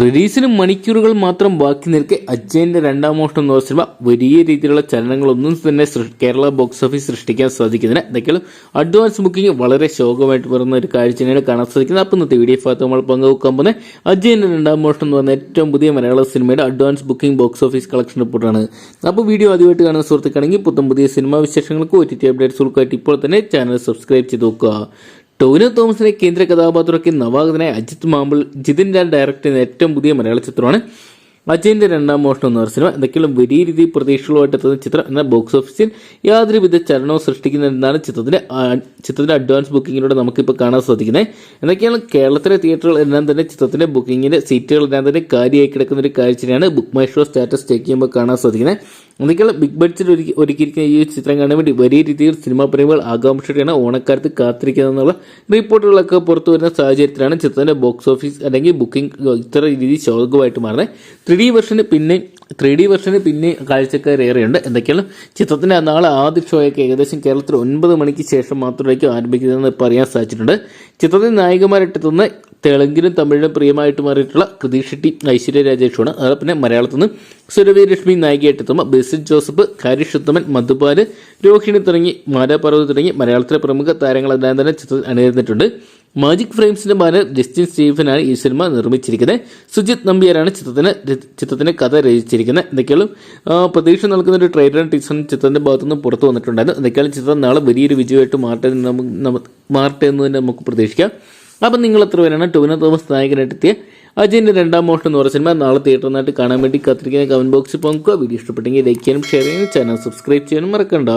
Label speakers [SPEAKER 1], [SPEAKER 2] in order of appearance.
[SPEAKER 1] റിലീസിന് മണിക്കൂറുകൾ മാത്രം ബാക്കി നിൽക്കെ അജയന്റെ രണ്ടാം മോഷണം എന്ന് പറഞ്ഞ സിനിമ വലിയ രീതിയിലുള്ള ചലനങ്ങളൊന്നും തന്നെ കേരള ബോക്സ് ഓഫീസ് സൃഷ്ടിക്കാൻ സാധിക്കുന്നതിന് എന്തെങ്കിലും അഡ്വാൻസ് ബുക്കിംഗ് വളരെ ശോകമായിട്ട് വരുന്ന ഒരു കാഴ്ച തന്നെയാണ് കാണാൻ സാധിക്കുന്നത്. അപ്പം ഇന്നത്തെ വീഡിയോ ഭാഗത്ത് നമ്മൾ പങ്കുവെക്കാൻ പോകുന്നത് അജയന്റെ രണ്ടാം മോഷണം എന്ന് പറഞ്ഞ ഏറ്റവും പുതിയ മലയാള സിനിമയുടെ advance booking box office collection റിപ്പോർട്ടാണ് അപ്പോൾ വീഡിയോ ആദ്യമായിട്ട് കാണുന്ന സുഹൃത്തുക്കാണെങ്കിൽ പുത്തം പുതിയ സിനിമാ വിശേഷങ്ങൾക്ക് ഒ ടി ടി അപ്ഡേറ്റ്സുകൾക്കായിട്ട് ഇപ്പോൾ തന്നെ ചാനൽ സബ്സ്ക്രൈബ് ചെയ്ത് നോക്കുക. ടോവിനോ തോമസിനെ കേന്ദ്ര കഥാപാത്രമാക്കി നവാഗതനായ അജിത് മാമ്പിൾ ജിതിൻ ലാൽ ഡയറക്ട് ചെയ്യുന്ന ഏറ്റവും പുതിയ മലയാള ചിത്രമാണ്. അജയന്റെ രണ്ടാം മോഷണം എന്ന സിനിമ. എന്തൊക്കെയുള്ള വലിയ രീതിയിൽ പ്രതീക്ഷകളുമായിട്ട് എത്തുന്ന ചിത്രം എന്നാൽ ബോക്സ് ഓഫീസിൽ യാതൊരുവിധ ചലനവും സൃഷ്ടിക്കുന്നതെന്നാണ് ചിത്രത്തിന്റെ ചിത്രത്തിന്റെ അഡ്വാൻസ് ബുക്കിങ്ങിലൂടെ നമുക്കിപ്പോൾ കാണാൻ സാധിക്കുന്നത്. എന്തൊക്കെയാണ് കേരളത്തിലെ തിയേറ്ററുകൾ എല്ലാം തന്നെ ചിത്രത്തിന്റെ ബുക്കിങ്ങിന്റെ സീറ്റുകൾ എല്ലാം തന്നെ കാര്യമായി കിടക്കുന്ന ഒരു കാഴ്ചയാണ്. Book My Show status check ചെയ്യുമ്പോൾ കാണാൻ സാധിക്കുന്നത്. എന്തൊക്കെയാണ് ബിഗ് ബഡ്ജറ്റ് ഒരുക്കി ഒരുക്കിയിരിക്കുന്ന ഈ ചിത്രം കാണാൻ വേണ്ടി വലിയ രീതിയിൽ സിനിമാ പ്രേമികൾ ആകാംക്ഷയാണ് ഓണക്കാലത്ത് കാത്തിരിക്കുന്നതെന്നുള്ള റിപ്പോർട്ടുകളൊക്കെ പുറത്തു വരുന്ന സാഹചര്യത്തിലാണ് ചിത്രത്തിന്റെ ബോക്സ് ഓഫീസ് അല്ലെങ്കിൽ ബുക്കിംഗ് ഇത്ര രീതി ശോകമായിട്ട് മാറുന്നത്. ത്രീ ഡി വെർഷന് പിന്നെ ത്രീ ഡി വെർഷന് പിന്നെ കാഴ്ചക്കാരേറെയുണ്ട് എന്തൊക്കെയാണ്? ചിത്രത്തിന്റെ നാളെ ആദ്യ ഷോയൊക്കെ ഏകദേശം കേരളത്തിൽ ഒൻപത് മണിക്ക് ശേഷം മാത്രമായിരിക്കും ആരംഭിക്കുന്നതെന്ന് പറയാൻ സാധിച്ചിട്ടുണ്ട്. ചിത്രത്തിൽ നായികമാരെത്തുന്ന തെലുങ്കിലും തമിഴിലും പ്രിയമായിട്ട് മാറിയിട്ടുള്ള കൃതി ഷെട്ടി ഐശ്വര്യ രാജേഷുമാണ് അതുപോലെ പിന്നെ മലയാളത്തിൽ നിന്ന് സുരവി ലക്ഷ്മി നായികയായിട്ട് എത്തുമ്പോൾ ബെസിൽ ജോസഫ് ഹാരിഷ് ഉത്തമൻ മധുപാൽ രോഹിണി തുടങ്ങി മാരാപർവത് തുടങ്ങി മലയാളത്തിലെ പ്രമുഖ താരങ്ങളെല്ലാം തന്നെ ചിത്രത്തിൽ അണിനിരന്നിട്ടുണ്ട്. മാജിക് ഫ്രെയിംസിന്റെ ബാനർ ജസ്റ്റിൻ സ്റ്റീഫനാണ് ഈ സിനിമ നിർമ്മിച്ചിരിക്കുന്നത്. സുജിത് നമ്പ്യാരാണ് ചിത്രത്തിന് ചിത്രത്തിന് കഥ രചിച്ചിരിക്കുന്നത്. എന്തൊക്കെയാണ് പ്രതീക്ഷ നൽകുന്ന ഒരു ട്രെയിലർ ടീച്ചറും ചിത്രത്തിന്റെ ഭാഗത്തുനിന്ന് പുറത്തു വന്നിട്ടുണ്ടായിരുന്നു. എന്തൊക്കെയാണ് ചിത്രം നാളെ വലിയൊരു വിജയമായിട്ട് മാറട്ടെ മാറട്ടെ എന്ന് തന്നെ നമുക്ക് പ്രതീക്ഷിക്കാം. അപ്പം നിങ്ങൾ എത്ര പേരാണ് ടൊവിനോ തോമസ് നായകനായിട്ട് എത്തിയ അജയന്റെ രണ്ടാം മോഷൻ എന്ന് പറയുന്ന സിനിമ നാളെ തിയേറ്ററിനായിട്ട് കാണാൻ വേണ്ടി കാത്തിരിക്കുന്ന കമന്റ് ബോക്സിൽ പോകുക വീഡിയോ ഇഷ്ടപ്പെട്ടെങ്കിൽ ലൈക്ക് ചെയ്യാനും ഷെയർ ചെയ്യാനും ചാനൽ സബ്സ്ക്രൈബ് ചെയ്യാനും മറക്കണ്ട.